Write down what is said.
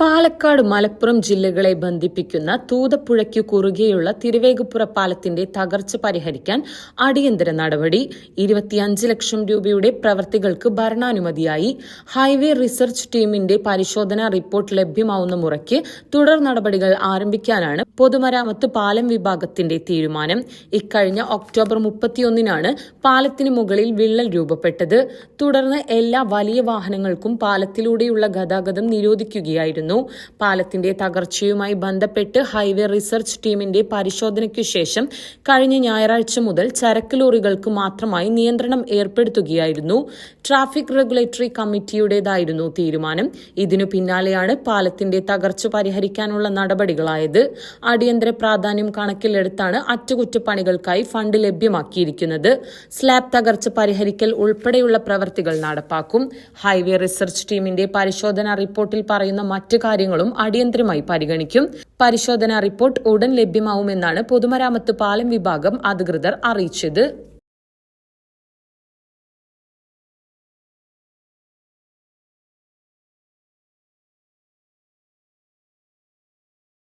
പാലക്കാട് മലപ്പുറം ജില്ലകളെ ബന്ധിപ്പിക്കുന്ന തൂതപ്പുഴയ്ക്കു കുറുകെയുള്ള തിരുവേഗപ്പുറ പാലത്തിന്റെ തകർച്ച പരിഹരിക്കാൻ അടിയന്തര നടപടി. ഇരുപത്തിയഞ്ച് ലക്ഷം രൂപയുടെ പ്രവർത്തികൾക്ക് ഭരണാനുമതിയായി. ഹൈവേ റിസർച്ച് ടീമിന്റെ പരിശോധനാ റിപ്പോർട്ട് ലഭ്യമാവുന്ന മുറയ്ക്ക് തുടർ നടപടികൾ ആരംഭിക്കാനാണ് പൊതുമരാമത്ത് പാലം വിഭാഗത്തിന്റെ തീരുമാനം. ഇക്കഴിഞ്ഞ ഒക്ടോബർ മുപ്പത്തിയൊന്നിനാണ് പാലത്തിന് മുകളിൽ വിള്ളൽ രൂപപ്പെട്ടത്. തുടർന്ന് എല്ലാ വലിയ വാഹനങ്ങൾക്കും പാലത്തിലൂടെയുള്ള ഗതാഗതം നിരോധിക്കുകയായിരുന്നു. പാലത്തിന്റെ തകർച്ചയുമായി ബന്ധപ്പെട്ട് ഹൈവേ റിസർച്ച് ടീമിന്റെ പരിശോധനയ്ക്കു ശേഷം കഴിഞ്ഞ ഞായറാഴ്ച മുതൽ ചരക്ക് ലോറികൾക്ക് മാത്രമായി നിയന്ത്രണം ഏർപ്പെടുത്തുകയായിരുന്നു. ട്രാഫിക് റെഗുലേറ്ററി കമ്മിറ്റിയുടേതായിരുന്നു തീരുമാനം. ഇതിനു പിന്നാലെയാണ് പാലത്തിന്റെ തകർച്ച പരിഹരിക്കാനുള്ള നടപടികളായത്. അടിയന്തര പ്രാധാന്യം കണക്കിലെടുത്താണ് അറ്റകുറ്റപ്പണികൾക്കായി ഫണ്ട് ലഭ്യമാക്കിയിരിക്കുന്നത്. സ്ലാബ് തകർച്ച പരിഹരിക്കൽ ഉൾപ്പെടെയുള്ള പ്രവൃത്തികൾ നടപ്പാക്കും. ഹൈവേ റിസർച്ച് ടീമിന്റെ പരിശോധനാ റിപ്പോർട്ടിൽ പറയുന്ന മറ്റ് കാര്യങ്ങളും അടിയന്തരമായി പരിഗണിക്കും. പരിശോധനാ റിപ്പോർട്ട് ഉടൻ ലഭ്യമാവുമെന്നാണ് പൊതുമരാമത്ത് പാലം വിഭാഗം അധികൃതർ അറിയിച്ചത്.